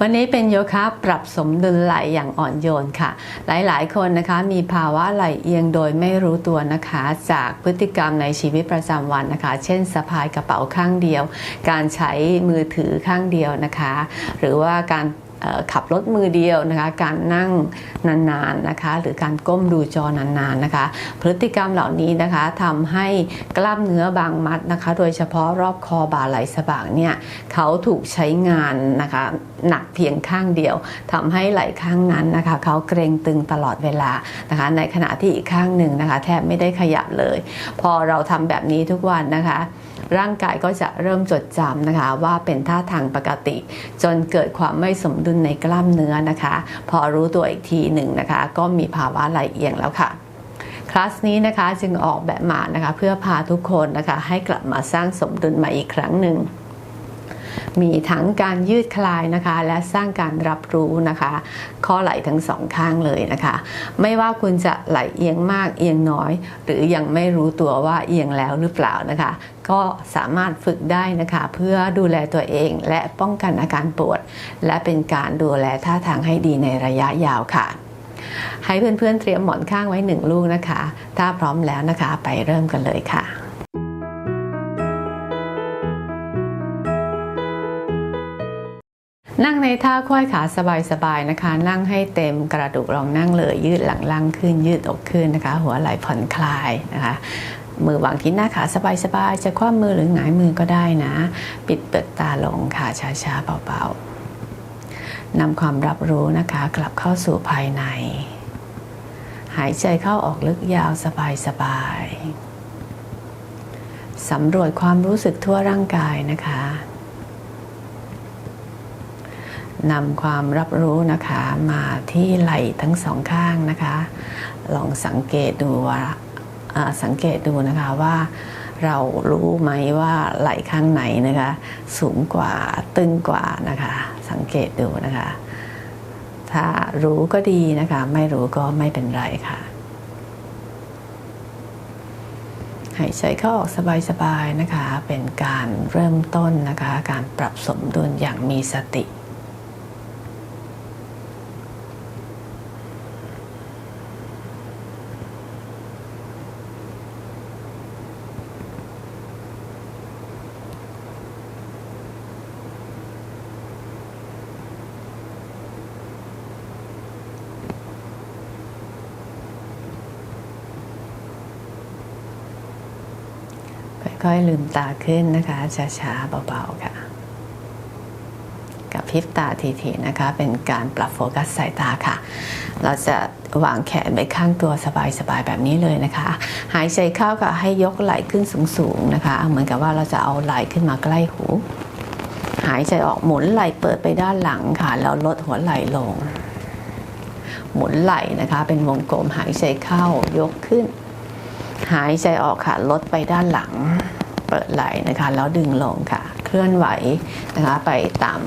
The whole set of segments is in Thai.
วันนี้เป็นโยคะปรับสมดุลไหลอย่างอ่อนโยนค่ะ หลายๆ คนนะคะมีภาวะไหลเอียงโดยไม่รู้ตัวนะคะ จากพฤติกรรมในชีวิตประจำวันนะคะ เช่นสะพายกระเป๋าข้างเดียว การใช้มือถือข้างเดียวนะคะ หรือว่าการ ขับรถมือเดียวนะคะการนั่งนานๆนะคะหรือการก้มดูจอนานๆนะคะ พฤติกรรมเหล่านี้นะคะทำให้กล้ามเนื้อบางมัดนะคะ โดยเฉพาะรอบคอบ่าไหล่สะบักเนี่ยเขาถูกใช้งานนะคะหนักเพียงข้างเดียวทำให้ไหล่ข้างนั้นนะคะเขาเกรงตึงตลอดเวลานะคะ ในขณะที่อีกข้างหนึ่งนะคะ แทบไม่ได้ขยับเลย พอเราทำแบบนี้ทุกวันนะคะ ร่างกายก็จะเริ่มจดจำนะคะ ว่าเป็นท่าทางปกติ จนเกิดความไม่สมดุลในกล้ามเนื้อนะคะ พอรู้ตัวอีกทีหนึ่งนะคะ ก็มีภาวะไหลเอียงแล้วค่ะคลาสนี้นะคะจึงออกแบบมานะคะ เพื่อพาทุกคนนะคะให้กลับมาสร้างสมดุลใหม่อีกครั้งหนึ่ง มีทั้งการยืดคลายนะคะ และสร้างการรับรู้นะคะ ข้อไหล่ทั้งสองข้างเลยนะคะ ไม่ว่าคุณจะไหลเอียงมากเอียงน้อย หรือยังไม่รู้ตัวว่าเอียงแล้วหรือเปล่านะคะ ก็สามารถฝึกได้นะคะ เพื่อดูแลตัวเองและป้องกันอาการปวด และเป็นการดูแลท่าทางให้ดีในระยะยาวค่ะให้เพื่อนๆเตรียมหมอนข้างไว้หนึ่งลูกนะคะ ถ้าพร้อมแล้วนะคะ ไปเริ่มกันเลยค่ะ นั่งในท่าควยขาสบายๆนะคะ นั่งให้เต็มกระดูกลองนั่งเลย ยืดหลังล่างขึ้น ยืดอกขึ้นนะคะ หัวไหล่ผ่อนคลายนะคะมือวางที่หน้าขาสบายๆ จะคว่ำมือหรือหงายมือก็ได้นะ ปิดเปิดตาลงค่ะช้าๆเบาๆนำความรับรู้นะคะ กลับเข้าสู่ภายใน หายใจเข้าออกลึกยาวสบายๆสำรวจความรู้สึกทั่วร่างกายนะคะ นำความรับรู้นะคะมาที่ไหล่ทั้งสองข้างนะคะ ลองสังเกตดูว่าสังเกตดูนะคะว่าเรารู้ไหมว่าไหล่ข้างไหนนะคะ สูงกว่าตึงกว่านะคะ สังเกตดูนะคะ ถ้ารู้ก็ดีนะคะ ไม่รู้ก็ไม่เป็นไรค่ะหายใจเข้าออกสบายๆนะคะ เป็นการเริ่มต้นนะคะ การปรับสมดุลอย่างมีสติ ค่อยๆลืมตาขึ้นนะคะช้าๆเบาๆค่ะกับพริบตาทีๆนะคะ เป็นการปรับโฟกัสสายตาค่ะ เราจะวางแขนไว้ข้างตัวสบายๆแบบนี้เลยนะคะ หายใจเข้าก็ให้ยกไหล่ขึ้นสูงๆนะคะ เหมือนกับว่าเราจะเอาไหล่ขึ้นมาใกล้หู หายใจออกหมุนไหล่เปิดไปด้านหลังค่ะแล้วลดหัวไหล่ลง หมุนไหล่นะคะ เป็นวงกลมหายใจเข้ายกขึ้น หายใจออกค่ะลดไปด้านหลัง เปิดไหล่นะคะแล้วดึงลงค่ะ เคลื่อนไหวนะคะไปตาม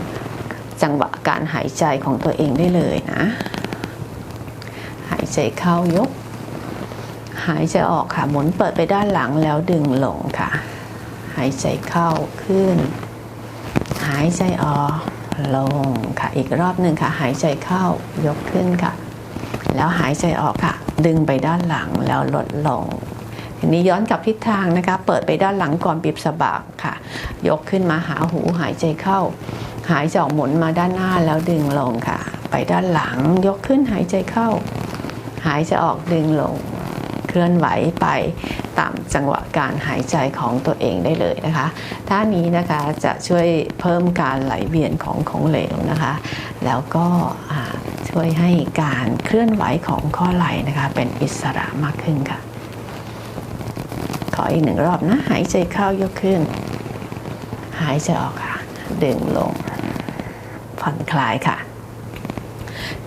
จังหวะการหายใจของตัวเองได้เลยนะ หายใจเข้ายก หายใจออกค่ะหมุนเปิดไปด้านหลังแล้วดึงลงค่ะ หายใจเข้าขึ้น หายใจออกลงค่ะ อีกรอบหนึ่งค่ะ หายใจเข้ายกขึ้นค่ะ แล้วหายใจออกค่ะ ดึงไปด้านหลังแล้วลดลง ทีนี้ย้อนกลับทิศทางนะคะ เปิดไปด้านหลังก่อนปิบสะบักค่ะ ยกขึ้นมาหาหูหายใจเข้า หายใจออกหมุนมาด้านหน้าแล้วดึงลงค่ะ ไปด้านหลังยกขึ้นหายใจเข้า หายใจออกดึงลง เคลื่อนไหวไปตามจังหวะการหายใจของตัวเองได้เลยนะคะ ท่านี้นะคะจะช่วยเพิ่มการไหลเวียนของของเหลวนะคะ แล้วก็ช่วยให้การเคลื่อนไหวของข้อไหล่นะคะ เป็นอิสระมากขึ้นค่ะ ออีกหนึ่งรอบนะ หายใจเข้ายกขึ้น หายใจออกค่ะ ดึงลง ผ่อนคลายค่ะ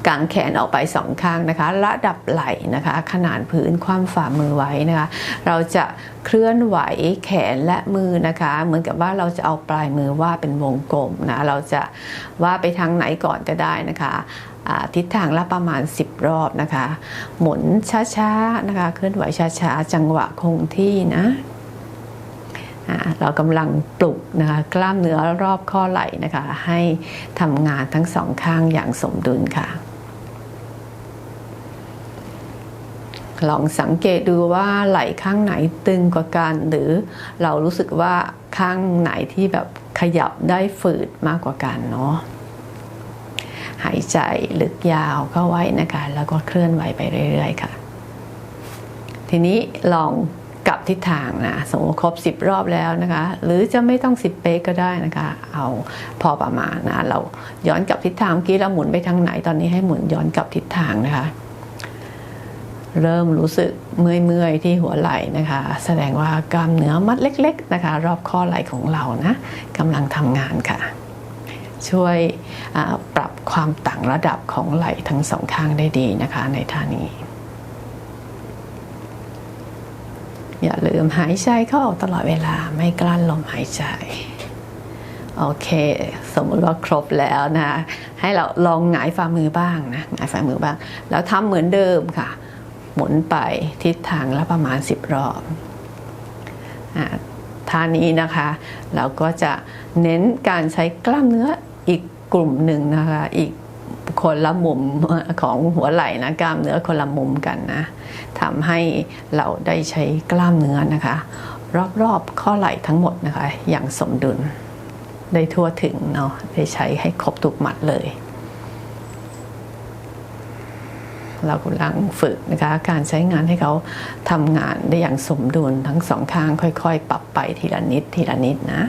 กางแขนออกไปสองข้างนะคะ ระดับไหล่นะคะ ขนาดพื้นคว่ำฝ่ามือไว้นะคะ เราจะเคลื่อนไหวแขนและมือนะคะ เหมือนกับว่าเราจะเอาปลายมือว่าดเป็นวงกลมนะ เราจะว่าดไปทางไหนก่อนก็ได้นะคะ ทิศทางละประมาณ 10 รอบนะคะ หมุนช้าๆนะคะเคลื่อนไหวช้าๆ จังหวะคงที่นะเรากำลังปลุกนะคะกล้ามเนื้อรอบข้อไหล่นะคะ ให้ทำงานทั้งสองข้างอย่างสมดุลค่ะ ลองสังเกตดูว่าไหล่ข้างไหนตึงกว่ากัน หรือเรารู้สึกว่าข้างไหนที่แบบขยับได้ฝืดมากกว่ากันเนาะ หายใจลึกยาวเข้าไว้นะคะแล้วก็เคลื่อนไหวไปเรื่อยๆค่ะ ทีนี้ลองกลับทิศทางนะสมมติครบ 10 รอบแล้วนะคะ หรือจะไม่ต้อง 10 เป๊กก็ได้นะคะ เอาพอประมาณนะเราย้อนกลับทิศทางเมื่อกี้เราหมุนไปทางไหนตอนนี้ให้หมุนย้อนกลับทิศทางนะคะ เริ่มรู้สึกเมื่อยๆที่หัวไหล่นะคะ แสดงว่ากล้ามเนื้อมัดเล็ก ๆ นะคะ รอบข้อไหล่ของเรานะกำลังทำงานค่ะ ช่วยปรับความต่างระดับของไหล่ทั้งสองข้างได้ดีนะคะในท่านี้ อย่าลืมหายใจเข้าออกตลอดเวลาไม่กลั้นลมหายใจโอเค สมมติว่าครบแล้วนะ ให้เราลองหงายฝ่ามือบ้างนะหงายฝ่ามือบ้าง แล้วทำเหมือนเดิมค่ะ หมุนไปทิศทางละประมาณ 10 รอบอท่านี้นะคะ เราก็จะเน้นการใช้กล้ามเนื้อ กลุ่มหนึ่งนะคะ อีกคนละมุมของหัวไหล่นะกล้ามเนื้อคนละมุมกันนะทำให้เราได้ใช้กล้ามเนื้อนะคะ รอบๆข้อไหล่ทั้งหมดนะคะ อย่างสมดุลได้ทั่วถึงเนาะได้ใช้ให้ครบทุกหมัดเลย เรากำลังฝึกนะคะ การใช้งานให้เขาทำงานได้อย่างสมดุลทั้งสองข้างค่อย ๆ ปรับไปทีละนิดทีละนิดนะ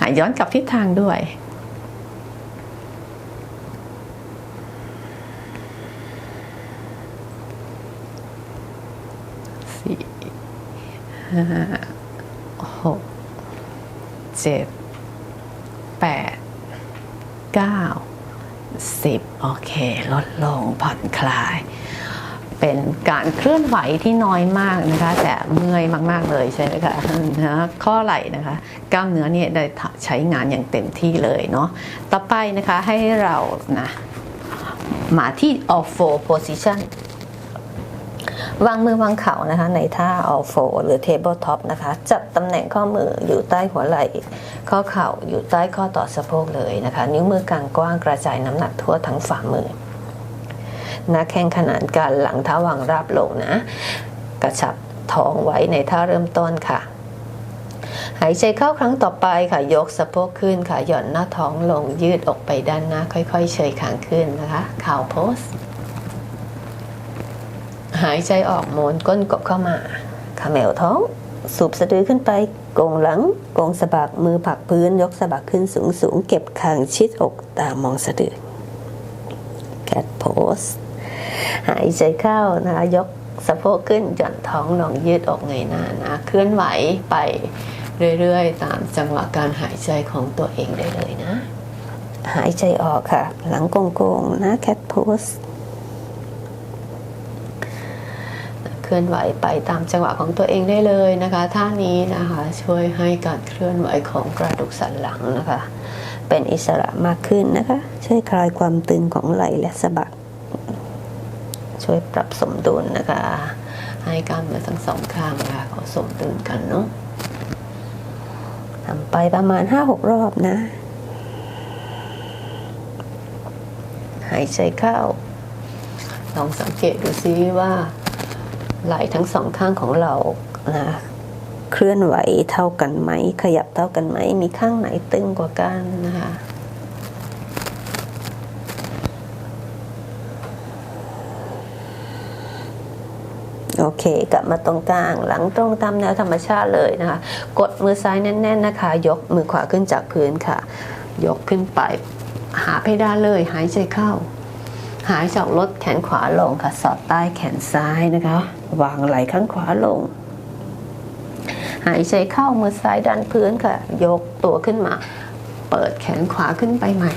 อะย้อนกลับทิศทางด้วย ห้าหกเจ็ดแปดเก้าสิบโอเค ลดลงผ่อนคลาย เป็นการเคลื่อนไหวที่น้อยมากนะคะ แต่เมื่อยมากๆเลยใช่ไหมคะนะข้อไหล่นะคะ กล้ามเนื้อเนี่ยได้ใช้งานอย่างเต็มที่เลยเนาะต่อไปนะคะให้เรานะมาที่ all four position วางมือวางเข่านะคะ ในท่า all four หรือ table top นะคะ จับตำแหน่งข้อมืออยู่ใต้หัวไหล่ ข้อเข่าอยู่ใต้ข้อต่อสะโพกเลยนะคะ นิ้วมือกลางกว้างกระจายน้ำหนักทั่วทั้งฝ่ามือหน้าแข้งขนานกันหลังเท้าวางราบลงนะ กระชับท้องไว้ในท่าเริ่มต้นค่ะ หายใจเข้าครั้งต่อไปค่ะ ยกสะโพกขึ้นค่ะ หย่อนหน้าท้องลงยืดออกไปด้านหน้า ค่อยๆ เฉยคางขึ้นนะคะข่าวโพส หายใจออกโมนก้นกบเข้ามาขาแมวท้อง สูบสะดือขึ้นไปโกงหลังโกงสะบักมือผักพื้นยกสะบักขึ้นสูงสูงเก็บคางชิดอกตามองสะดือ cat pose หายใจเข้านะคะยกสะโพกขึ้นหย่อนท้องลงยืดออกเงยหน้านะเคลื่อนไหวไปเรื่อยๆ ตามจังหวะการหายใจของตัวเองได้เลยนะ หายใจออกค่ะ หลังโกงๆนะ cat pose เค ลื่อนไหวไปตามจังหวะของตัวเองได้เลยนะคะท่านี้นะคะช่วยให้การเคลื่อนไหวของกระดูกสันหลังนะคะ เป็นอิสระมากขึ้นนะคะ ช่วยคลายความตึงของไหล่และสะบัก ช่วยปรับสมดุลนะคะ ให้กล้ามเนื้อทั้งสองข้างนะคะเขาสมดุลกันเนาะทำไปประมาณ 5-6 รอบนะ หายใจเข้าลองสังเกตดูซิว่า ไหล่ทั้งสองข้างของเรานะเคลื่อนไหวเท่ากันไหม ขยับเท่ากันไหม มีข้างไหนตึงกว่ากันนะคะโอเค กลับมาตรงกลาง หลังตรงตามแนวธรรมชาติเลยนะคะ กดมือซ้ายแน่น ๆนะคะ ยกมือขวาขึ้นจากพื้นค่ะ ยกขึ้นไป หาเพดานเลย หายใจเข้า หายจากลดแขนขวาลงค่ะ สอดใต้แขนซ้ายนะคะ วางไหล่ข้างขวาลง หายใจเข้ามือซ้ายดันพื้นค่ะ ยกตัวขึ้นมา เปิดแขนขวาขึ้นไปใหม่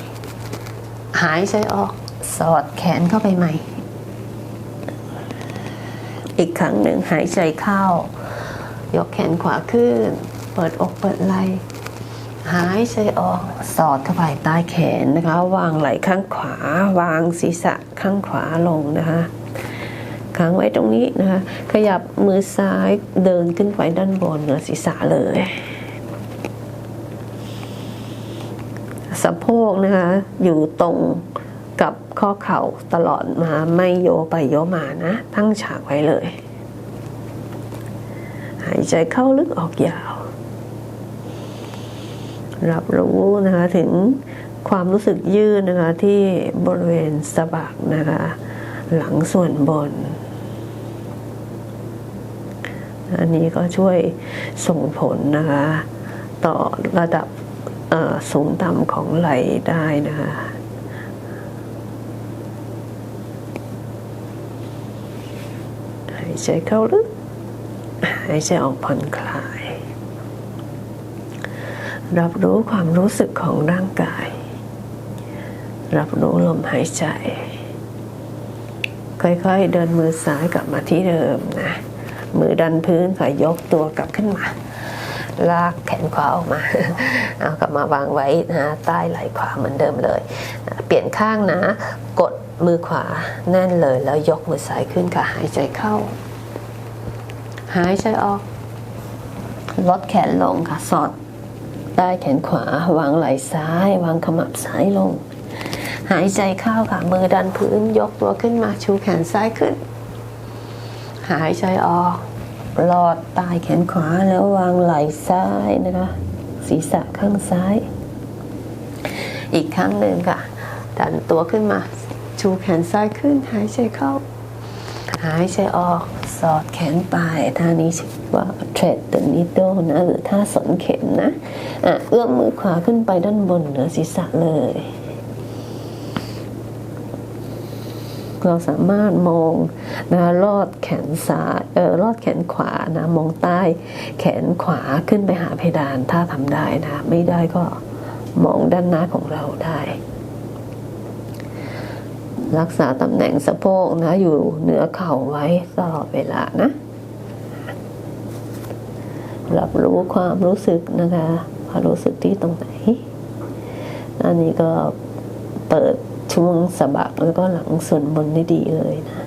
หายใจออกสอดแขนเข้าไปใหม่ อีกครั้งหนึ่งหายใจเข้า ยกแขนขวาขึ้น เปิดอกเปิดไหล่หายใจออกสอดเข้าไปใต้แขนนะคะ วางไหล่ข้างขวา วางศีรษะ ข้างขวาลงนะคะค้างไว้ตรงนี้นะคะ ขยับมือซ้ายเดินขึ้นไปด้านบนเหนือศีรษะเลย สะโพกนะคะ อยู่ตรงกับข้อเข่าตลอดมาไม่โยไปโยมานะ ตั้งฉากไว้เลย หายใจเข้าลึกออกยาว รับรู้นะคะถึง ความรู้สึกยืดนะคะที่บริเวณสะบักนะคะหลังส่วนบน อันนี้ก็ช่วยส่งผลนะคะ ต่อระดับสูงต่ำของไหลได้นะคะหายใจเข้าลึกหายใจออกผ่อนคลาย รับรู้ความรู้สึกของร่างกาย รับรู้ลมหายใจ ค่อยๆเดินมือซ้ายกลับมาที่เดิมนะ มือดันพื้นค่ะยกตัวกลับขึ้นมา ลากแขนขวาออกมา เอากลับมาวางไว้นะใต้ไหล่ขวาเหมือนเดิมเลย เปลี่ยนข้างนะ กดมือขวาแน่นเลยแล้วยกมือซ้ายขึ้นค่ะหายใจเข้า หายใจออก ลดแขนลงค่ะสอดใต้แขนขวา วางไหล่ซ้าย วางขมับซ้ายลง หายใจเข้าค่ะ มือดันพื้นยกตัวขึ้นมาชูแขนซ้ายขึ้น หายใจออกลอดใต้แขนขวาแล้ววางไหล่ซ้ายนะคะ ศีรษะข้างซ้าย อีกครั้งหนึ่งค่ะ ดันตัวขึ้นมา ชูแขนซ้ายขึ้น หายใจเข้า หายใจออก สอดแขนปลายท่านี้ชื่อว่า thread the needle นะ หรือท่าสนเข็มนะอะเอื้อมมือขวาขึ้นไปด้านบนเหนือศีรษะเลย เราสามารถมองนะลอดแขนซ้ายเออลอดแขนขวานะมองใต้แขนขวาขึ้นไปหาเพดานถ้าทำได้นะ ไม่ได้ก็มองด้านหน้าของเราได้ รักษาตำแหน่งสะโพกนะ อยู่เหนือเข่าไว้ตลอดเวลานะ รับรู้ความรู้สึกนะคะความรู้สึกที่ตรงไหนอันนี้ก็เปิด ช่วงสะบักแล้วก็หลังส่วนบนได้ดีเลยนะ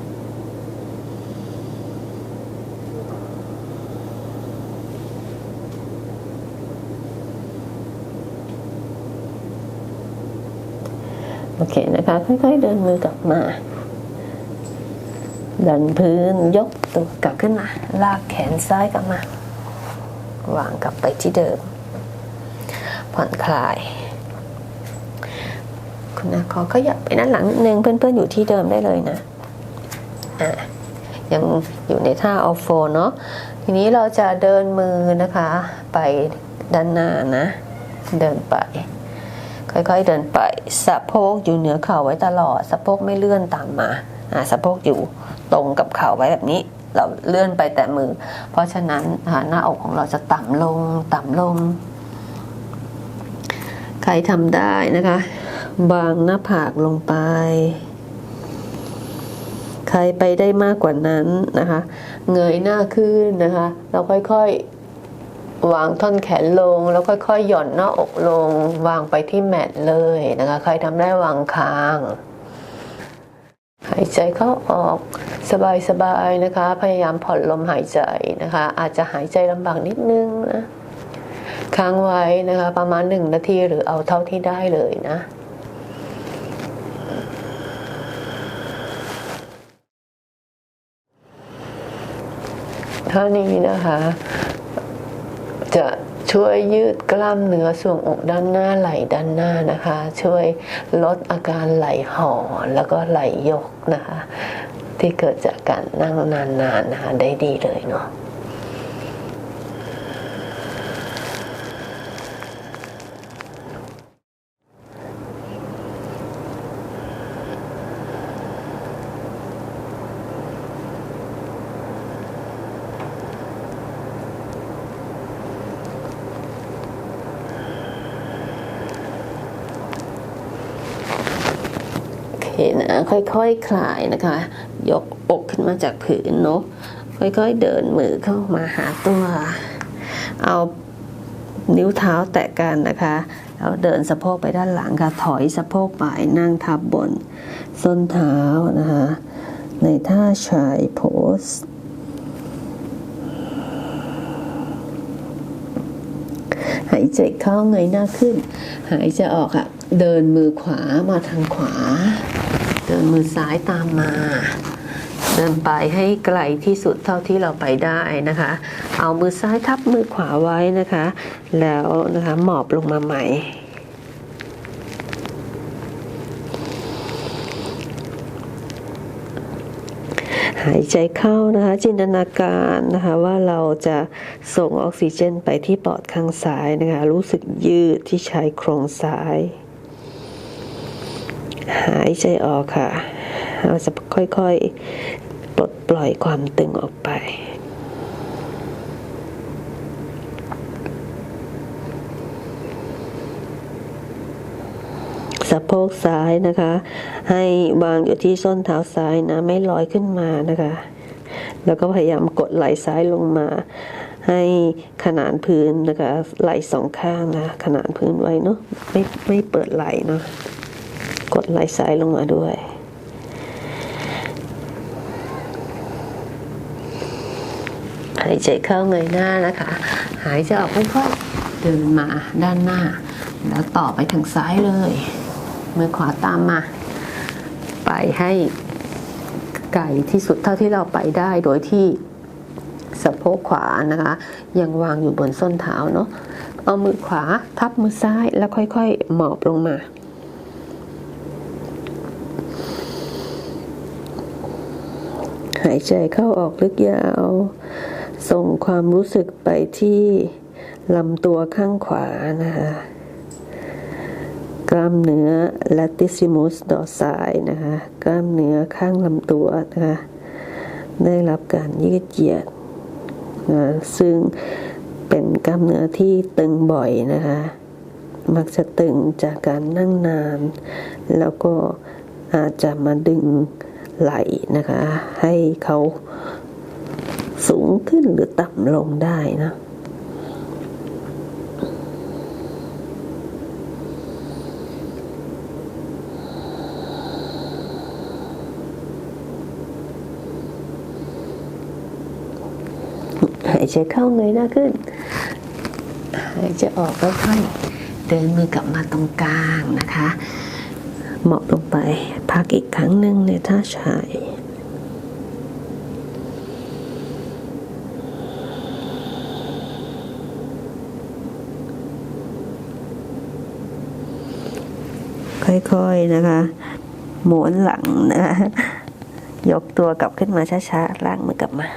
โอเคนะคะ ค่อยๆเดินมือกลับมาดันพื้นยกตัวกลับขึ้นมา ลากแขนซ้ายกลับมา วางกลับไปที่เดิม ผ่อนคลาย นะขอขยับไปด้านหลังนึงเพื่อนๆอยู่ที่เดิมได้เลยนะอะยังอยู่ในท่าออฟโฟเนาะทีนี้เราจะเดินมือนะคะ ไปด้านหน้านะ เดินไป ค่อยๆเดินไปสะโพกอยู่เหนือเข่าไว้ตลอด สะโพกไม่เลื่อนตามมาอ่าสะโพกอยู่ตรงกับเข่าไว้แบบนี้ เราเลื่อนไปแต่มือ เพราะฉะนั้นหน้าอกของเราจะต่ำลงต่ำลง ใครทำได้นะคะ บางหน้าผากลงไป ใครไปได้มากกว่านั้นนะคะ เงยหน้าขึ้นนะคะแล้วค่อยๆ วางท่อนแขนลง แล้วค่อยๆ หย่อนหน้าอกลง วางไปที่แมทเลยนะคะ ใครทำได้วางคางหายใจเข้าออกสบายๆนะคะ พยายามผ่อนลมหายใจนะคะ อาจจะหายใจลำบากนิดนึงนะค้างไว้นะคะ ประมาณหนึ่งนาทีหรือเอาเท่าที่ได้เลยนะ ท่านี้นะคะ จะช่วยยืดกล้ามเนื้อส่วงอกด้านหน้าไหล่ด้านหน้านะคะ ช่วยลดอาการไหลห่อแล้วก็ไหลยกนะคะ ที่เกิดจากการนั่งนานๆนะคะได้ดีเลยเนาะ โอเค่อยๆคคลายนะคะ ยกอกขึ้นมาจากผืนเนาะค่อยๆเดินมือเข้ามาหาตัว เอานิ้วเท้าแตะกันนะคะแล้วเดินสะโพกไปด้านหลังค่ะ ถอยสะโพกไปนั่งทับบน ส้นเท้านะคะ ในท่าชายโพสหายใจเข้าเงยหน้าขึ้น หายใจออกค่ะเดินมือขวามาทางขวา เดินมือซ้ายตามมา เดินไปให้ไกลที่สุดเท่าที่เราไปได้นะคะ เอามือซ้ายทับมือขวาไว้นะคะ แล้วนะคะหมอบลงมาใหม่หายใจเข้านะคะจินตนาการนะคะว่าเราจะส่งออกซิเจนไปที่ปอดข้างซ้ายนะคะรู้สึกยืดที่ชายโครงซ้าย หายใจออกค่ะ เราจะค่อยๆ ปลดปล่อยความตึงออกไป สะโพกซ้ายนะคะ ให้วางอยู่ที่ส้นเท้าซ้ายนะ ไม่ลอยขึ้นมานะคะ แล้วก็พยายามกดไหล่ซ้ายลงมา ให้ขนานพื้นนะคะ ไหล่สองข้างนะ ขนานพื้นไว้เนาะ ไม่ไม่เปิดไหล่เนาะ กดไหล่ซ้ายลงมาด้วย หายใจเข้าเงยหน้านะคะ หายใจออกค่อยๆเดินมาด้านหน้า แล้วต่อไปทางซ้ายเลย มือขวาตามมา ไปให้ไกลที่สุดเท่าที่เราไปได้โดยที่สะโพกขวานะคะ ยังวางอยู่บนส้นเท้าเนาะเอามือขวาทับมือซ้ายแล้วค่อยๆ หมอบลงมาายใจเข้าออกลึกยาว ส่งความรู้สึกไปที่ลำตัวข้างขวานะคะกล้ามเนื้อ latissimus dorsi นะคะกล้ามเนื้อข้างลำตัวนะคะได้รับการยืดเหยียดนะซึ่งเป็นกล้ามเนื้อที่ตึงบ่อยนะคะมักจะตึงจากการนั่งนาน แล้วก็อาจจะมาดึง ไหลนะคะ ให้เขาสูงขึ้นหรือต่ำลงได้นะหายใจเข้าเงยหน้าขึ้น หายใจออกค่อยๆเดินมือกลับมาตรงกลางนะคะหมอบลง ไป พักอีกครั้งหนึ่งในท่าชายค่อยๆนะคะ หมุนหลังนะคะยกตัวกลับขึ้นมาช้าๆล้างมือกลับมา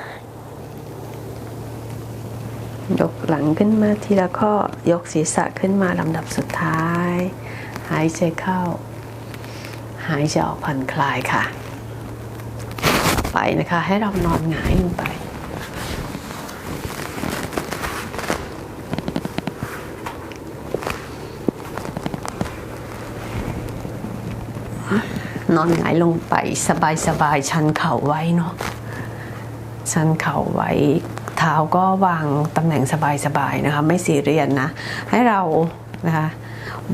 ยกหลังขึ้นมาทีละข้อ ยกศีรษะขึ้นมาลำดับสุดท้าย หายใจเข้า หายใจออกผ่อนคลายค่ะ ไปนะคะให้เรานอนหงายลงไปนอนหงายลงไปสบายๆชันเข่าไว้เนาะชันเข่าไว้เท้าก็วางตำแหน่งสบายๆนะคะ ไม่ซีเรียสนะ ให้เรานะคะ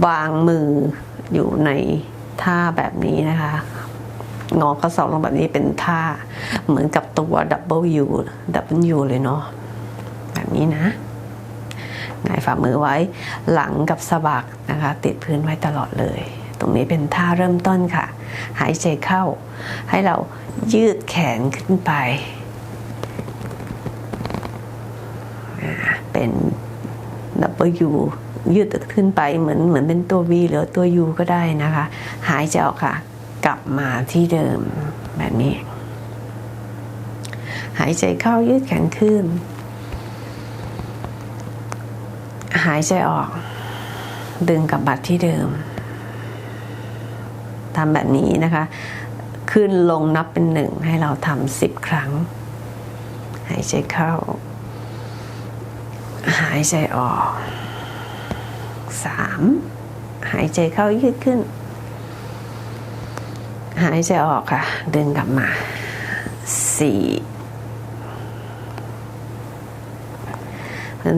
วางมืออยู่ใน ท่าแบบนี้นะคะงอข้อศอกลงแบบนี้เป็นท่าเหมือนกับตัว W W เลยเนาะแบบนี้นะหงายฝ่ามือไว้หลังกับสะบักนะคะ ติดพื้นไว้ตลอดเลย ตรงนี้เป็นท่าเริ่มต้นค่ะ หายใจเข้า ให้เรายืดแขนขึ้นไป เป็น W ยื ยืดขึ้นไปเหมือนเหมือนเป็นตัว V หรือตัว U ก็ได้นะคะ หายใจออกค่ะ กลับมาที่เดิมแบบนี้ หายใจเข้ายืดแขนขึ้น หายใจออก ดึงกลับมาที่เดิมทำแบบนี้นะคะ ขึ้นลงนับเป็นหนึ่งให้เราทำสิบครั้ง หายใจเข้า หายใจออก สามหายใจเข้ายืดขึ้น หายใจออกค่ะ ดึงกลับมาสี่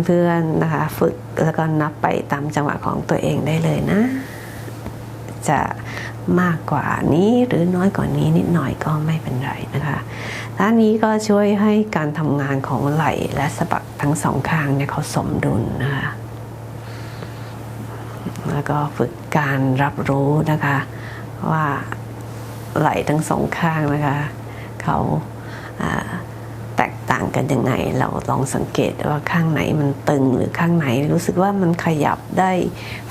เพื่อนๆนะคะ ฝึกแล้วก็นับไปตามจังหวะของตัวเองได้เลยนะ จะมากกว่านี้หรือน้อยกว่านี้นิดหน่อยก็ไม่เป็นไรนะคะท่านี้ก็ช่วยให้การทำงานของไหล่และสะบักทั้งสองข้างเนี่ยเขาสมดุลนะคะ แล้วก็ฝึกการรับรู้นะคะ ว่าไหล่ทั้งสองข้างนะคะ เขาอ่าแตกต่างกันยังไง เราลองสังเกตว่าข้างไหนมันตึงหรือข้างไหนรู้สึกว่ามันขยับได้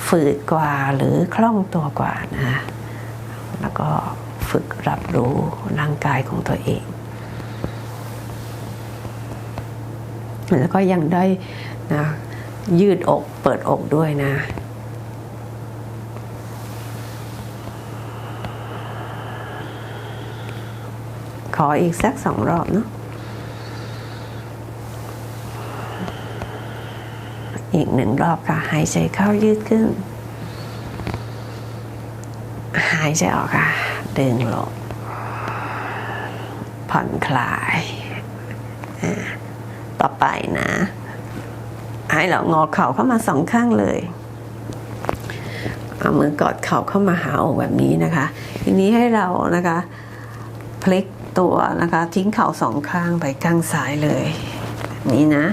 ฝืดกว่าหรือคล่องตัวกว่านะคะแล้วก็ฝึกรับรู้ร่างกายของตัวเอง แล้วก็ยังได้นะยืดอกเปิดอกด้วยนะ ขออีกสักสองรอบเนาะอีกหนึ่งรอบค่ะ หายใจเข้ายืดขึ้น หายใจออกค่ะ ดึงลง ผ่อนคลายอ่าต่อไปนะ ให้เรางอเข่าเข้ามาสองข้างเลย เอามือกอดเข่าเข้ามาหาอกแบบนี้นะคะ ทีนี้ให้เรานะคะ พลิก ตัวนะคะ ทิ้งเข่าสองข้างไปข้างซ้ายเลยนี้นะ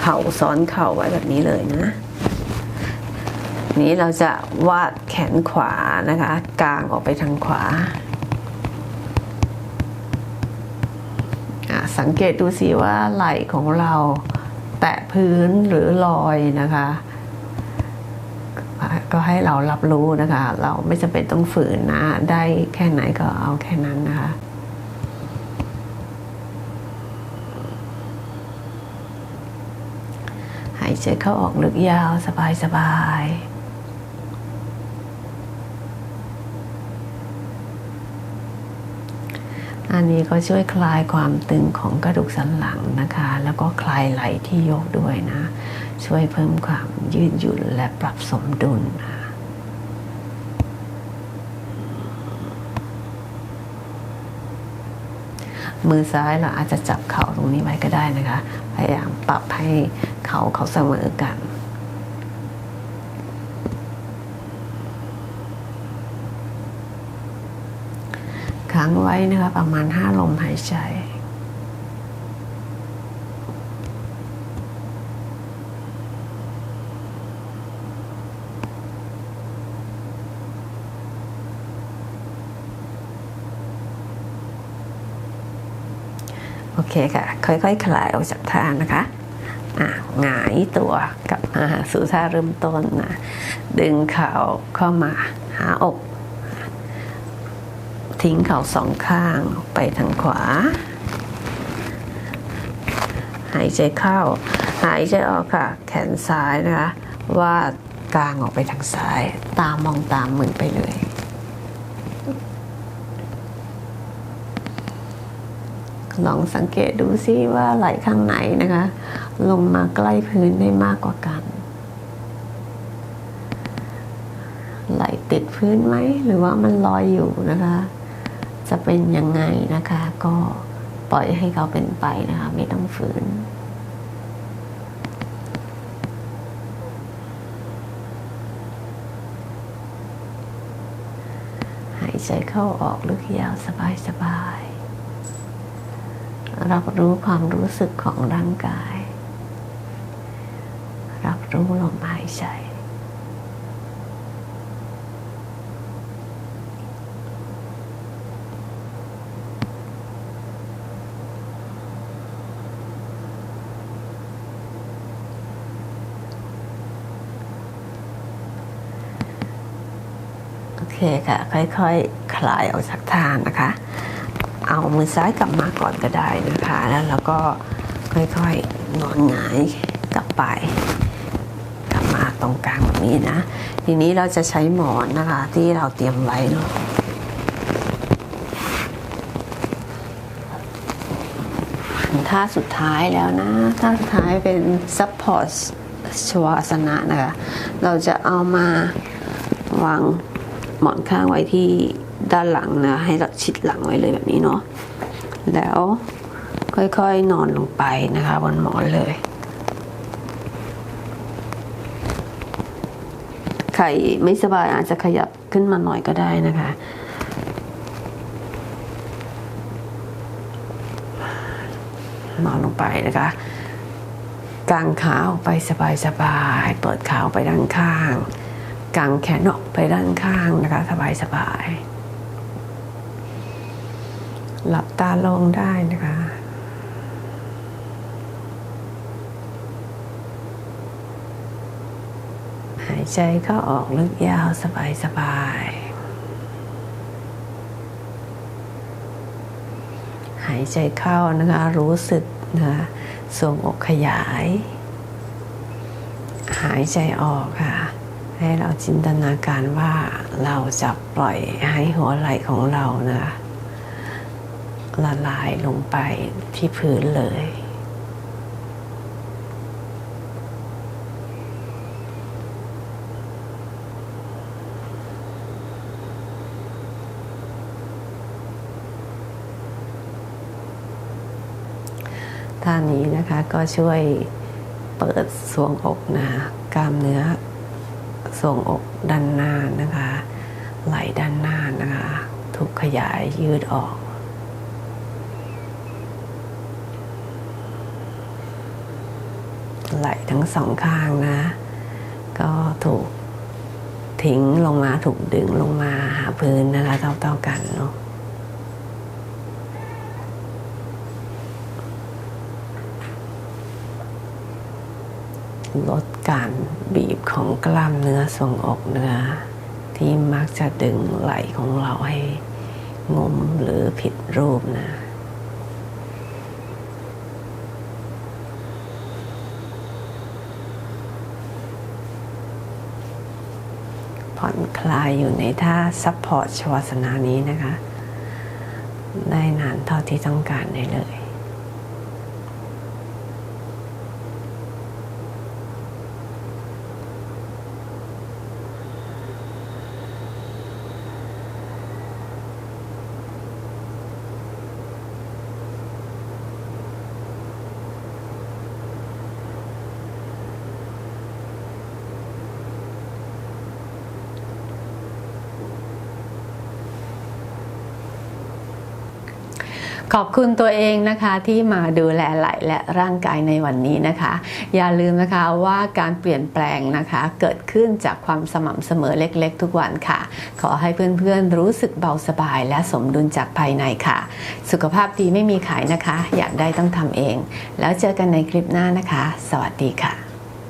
เข่าซ้อนเข่าไว้แบบนี้เลยนะ นี้เราจะวาดแขนขวานะคะกางออกไปทางขวาสังเกตดูสิว่าไหล่ของเราแตะพื้นหรือลอยนะคะ ก็ให้เรารับรู้นะคะ เราไม่จำเป็นต้องฝืนนะ ได้แค่ไหนก็เอาแค่นั้นนะคะายใจเข้าออกลึกยาวสบายสบายอันนี้ก็ช่วยคลายความตึงของกระดูกสันหลังนะคะ แล้วก็คลายไหล่ที่ยกด้วยนะ ช่วยเพิ่มความยืดหยุ่นและปรับสมดุลนะมือซ้ายเราอาจจะจับเข่าตรงนี้ไว้ก็ได้นะคะ พยายามปรับให้ เขาเขาเสมอกัน ค้างไว้นะคะประมาณ5ลมหายใจโอเคค่ะ ค่อยๆคลายออกจากท่านะคะ หงายตัวกลับมาสู่ท่าเริ่มต้นนะดึงเข่าเข้ามาหาอก ทิ้งเข่าสองข้างไปทางขวา หายใจเข้า หายใจออกค่ะ แขนซ้ายนะคะวาดกลางออกไปทางซ้าย ตามมองตามมือไปเลย ลองสังเกตดูซิว่าไหล่ข้างไหนนะคะ ลงมาใกล้พื้นได้มากกว่ากัน ไหลติดพื้นไหมหรือว่ามันลอยอยู่นะคะ จะเป็นยังไงนะคะ ก็ปล่อยให้เขาเป็นไปนะคะ ไม่ต้องฝืนหายใจเข้าออกลึกยาวสบายสบาย รับรู้ความรู้สึกของร่างกาย รับรู้ลมหายใจ โอเคค่ะ ค่อยๆคลายออกจากท่านะคะ เอามือซ้ายกลับมาก่อนก็ได้นะคะ แล้วเราก็ค่อยๆนอนหงายกลับไป กลับมาตรงกลางแบบนี้นะ ทีนี้เราจะใช้หมอนนะคะที่เราเตรียมไว้เนาะท่าสุดท้ายแล้วนะ ท่าสุดท้ายเป็น support ชวาสนะนะคะ เราจะเอามาวางหมอนข้างไว้ที่ ด้านหลังนะ ให้เราชิดหลังไว้เลยแบบนี้เนาะแล้วค่อยๆนอนลงไปนะคะบนหมอนเลย ใครไม่สบายอาจจะขยับขึ้นมาหน่อยก็ได้นะคะ นอนลงไปนะคะกางขาออกไปสบายๆ เปิดขาออกไปด้านข้าง กางแขนออกไปด้านข้างนะคะ สบายสบาย หลับตาลงได้นะคะหายใจเข้าออกลึกยาวสบายสบายหายใจเข้านะคะ รู้สึกนะคะทรงอกขยาย หายใจออกค่ะ ให้เราจินตนาการว่าเราจะปล่อยให้หัวไหล่ของเรานะคะ ละลายลงไปที่พื้นเลย ท่านี้นะคะก็ช่วยเปิดสวงอกนะคะกล้ามเนื้อสวงอกด้านหน้านะคะ ไหลด้านหน้านะคะ ถูกขยายยืดออก ไหล่ทั้งสองข้างนะ ก็ถูกทิ้งลงมาถูกดึงลงมาหาพื้นนะคะเท่าๆกันเนาะลดการบีบของกล้ามเนื้อทรงอกเนื้อที่มักจะดึงไหล่ของเราให้งมหรือผิดรูปนะ ผ่ อนคลายอยู่ในท่าซัพพอร์ตชวาสนานี้นะคะ ได้นานเท่าที่ต้องการได้เลย ข อบคุณตัวเองนะคะที่มาดูแลไหล่และร่างกายในวันนี้นะคะ อย่าลืมนะคะว่าการเปลี่ยนแปลงนะคะ เกิดขึ้นจากความสม่ำเสมอเล็กๆ ทุกวันค่ะ ขอให้เพื่อนๆรู้สึกเบาสบาย และสมดุลจากภายในค่ะ สุขภาพดีไม่มีขายนะคะ อยากได้ต้องทำเอง แล้วเจอกันในคลิปหน้านะคะ สวัสดีค่ะ